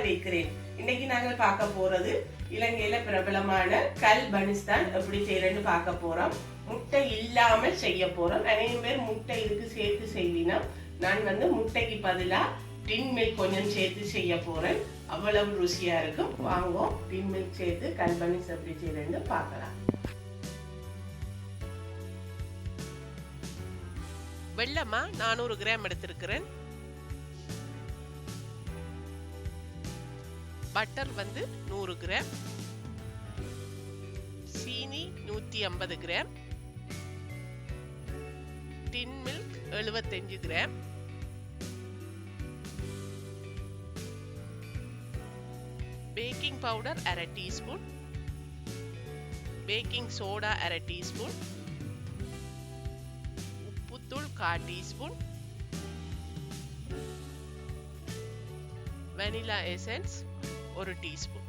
வைக்கிறேன். இன்னைக்கு நாங்கள் பார்க்க போறது இலங்கையில பிரபலமான கல் பனிஸ்தான் எப்படி செய்யறேன்னு பார்க்க போறோம். முட்டை இல்லாமல் செய்ய போறோம். நிறைய பேர் முட்டை இதுக்கு சேர்த்து செய்வினா நான் வந்து முட்டைக்கு பதிலா டின் மில்க் கொஞ்சம் சேர்த்து செய்ய போறேன். அவ்வளவு ருசியா இருக்கும். வாங்குவோம். டின் மில்க் சேர்த்து கல் பனிஸ் எப்படி செய்யறேன்னு பார்க்கலாம். வெள்ளமா நானூறு கிராம் எடுத்திருக்கிறேன். பட்டர் வந்து நூறு கிராம். சீனி நூற்றி ஐம்பது கிராம். டின் மில்க் எழுபத்தஞ்சு கிராம். பேக்கிங் பவுடர் அரை டீஸ்பூன் பேக்கிங் சோடா அரை டீஸ்பூன் உப்புத்தூள் கால் டீஸ்பூன் வெனிலா எசன்ஸ் ஒரு டீஸ்பூன்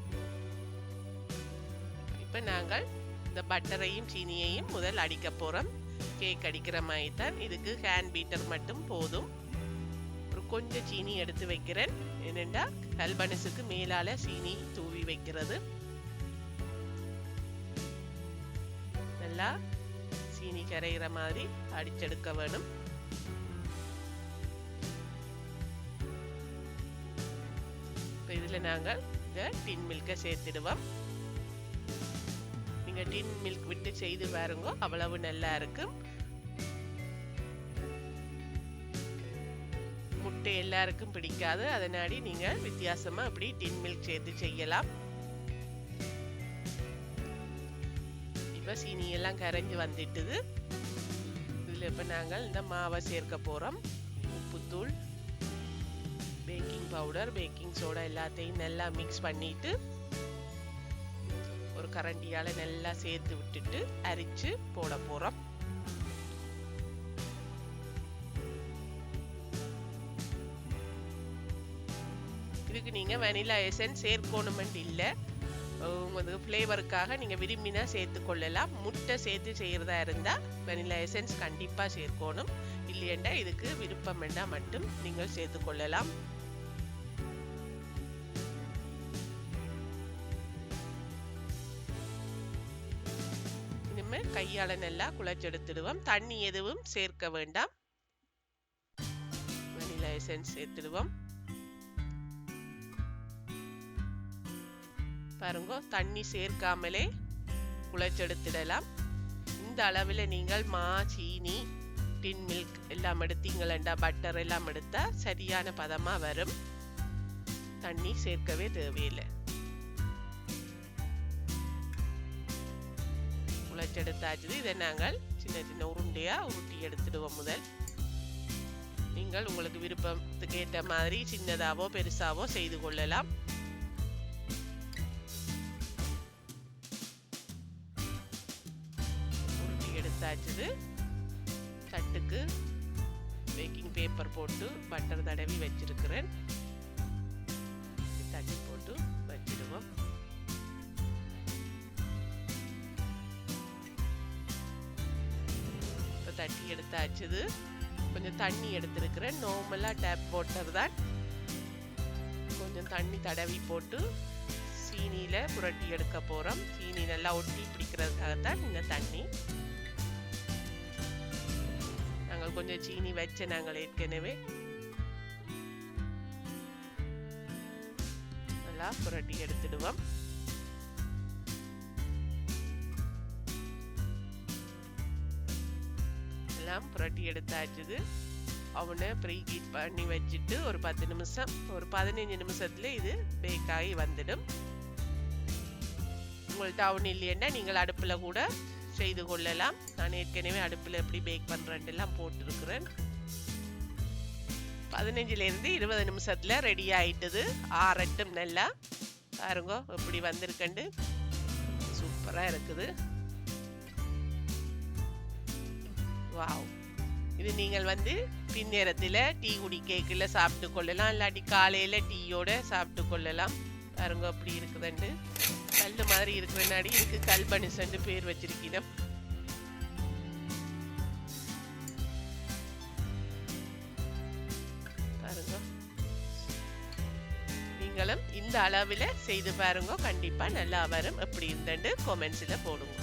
இப்போ நாங்கள் இந்த பட்டரையும் சீனியையும் முதல் அடிக்க போகிறோம் கேக் அடிக்கிற மாதிரி தான் இதுக்கு ஹேண்ட் பீட்டர் மட்டும் போதும். ஒரு கொஞ்சம் சீனி எடுத்து வைக்கிறேன். என்னென்னா கல்பனஸுக்கு மேலால சீனி தூவி வைக்கிறது. நல்லா சீனி கரைகிற மாதிரி அடிச்செடுக்க வேணும். இப்போ இதில் நாங்கள் இந்த டின் மில்கை சேர்த்துடுவோம். நீங்கள் டின் மில்க் விட்டு செய்து பாருங்க அவ்வளவு நல்லா இருக்கும். முட்டை எல்லாருக்கும் பிடிக்காது அதனாடி நீங்கள் வித்தியாசமாக இப்படி டின் மில்க் சேர்த்து செய்யலாம். இப்போ சீனி எல்லாம் கரைஞ்சி வந்துட்டுது. இதில் இப்போ நாங்கள் இந்த மாவை சேர்க்க போகிறோம் உப்புத்தூள் பவுடர் பேக்கிங் சோடா எல்லாத்தையும் நல்லா மிக்ஸ் பண்ணிட்டு ஒரு கரண்டியால் நல்லா சேர்த்து விட்டுட்டு அரிச்சு போட போகிறோம் இதுக்கு நீங்கள் வெனிலா எசன்ஸ் சேர்க்கணுமெண்ட் இல்லை. உங்களுக்கு ஃப்ளேவருக்காக நீங்கள் விரும்பினா சேர்த்து கொள்ளலாம். முட்டை சேர்த்து செய்கிறதா இருந்தால் வெனிலா எசன்ஸ் கண்டிப்பாக சேர்க்கணும். இல்லையண்டா இதுக்கு விருப்பம் மட்டும் நீங்கள் சேர்த்து கொள்ளலாம். கையால் நல்லா குழச்செடுத்துடுவோம். தண்ணி எதுவும் சேர்க்க வேண்டாம். வெனிலா எசன்ஸ் சேர்த்துடுவோம். பாருங்க தண்ணி சேர்க்காமலே குழச்செடுத்துடலாம். இந்த அளவில் நீங்கள் மா சீனி டின் மில்க் எல்லாம் எடுத்தீங்களா பட்டர் எல்லாம் எடுத்தால் சரியான பதமாக வரும். தண்ணி சேர்க்கவே தேவையில்லை. குழைச்செடுத்தாச்சு இதை நாங்கள் சின்ன சின்ன உருண்டையாக உருட்டி எடுத்துடுவோம் முதல். நீங்கள் உங்களுக்கு விருப்பத்துக்கு ஏற்ற மாதிரி சின்னதாவோ பெருசாவோ செய்து கொள்ளலாம். உருட்டி எடுத்தாச்சுது. தட்டுக்கு பேக்கிங் பேப்பர் போட்டு பட்டர் தடவி வச்சிருக்கிறேன். தட்டி எடுத்தாச்சுது கொஞ்சம் தண்ணி எடுத்துருக்குறேன். நார்மலாக டேப் வாட்டர் தான். கொஞ்சம் தண்ணி தடவி போட்டு சீனியில் புரட்டி எடுக்க போகிறோம் சீனி நல்லா ஒட்டி பிடிக்கிறதுக்காக தான் இந்த தண்ணி. நாங்கள் கொஞ்சம் சீனி வச்ச நாங்கள் ஏற்கனவே நல்லா புரட்டி எடுத்துடுவோம். எல்லாம் புரட்டி எடுத்தாச்சுது அவனை ப்ரீ ஹீட் பண்ணி வச்சுட்டு ஒரு பத்து நிமிஷம் ஒரு பதினஞ்சு நிமிஷத்துல இது பேக் ஆகி வந்துடும். உங்கள்கிட்ட அவன் இல்லைன்னா நீங்கள் அடுப்பில் கூட செய்து கொள்ளலாம். நான் ஏற்கனவே அடுப்பில் எப்படி பேக் பண்ணுறேன்ட்டுலாம் போட்டிருக்கிறேன். பதினஞ்சுலேருந்து இருபது நிமிஷத்தில் ரெடி ஆயிட்டது. ஆறட்டும் நல்லா. பாருங்க எப்படி வந்திருக்கண்டு சூப்பராக இருக்குது. வாவ் இது நீங்கள் வந்து பின்னேரத்தில் டீ குடி கேக்கில் சாப்பிட்டு கொள்ளலாம். இல்லாட்டி காலையில் டீயோட சாப்பிட்டு கொள்ளலாம். பாருங்க அப்படி இருக்குதுண்டு கல் மாதிரி இருக்கிறனாடி இதுக்கு கல்பனிசன்னு பேர் வச்சிருக்கீங்க. பாருங்க. நீங்களும் இந்த அளவில் செய்து பாருங்க. கண்டிப்பாக நல்லா வரும். எப்படி இருந்துட்டு கொமெண்ட்ஸில் போடுங்க.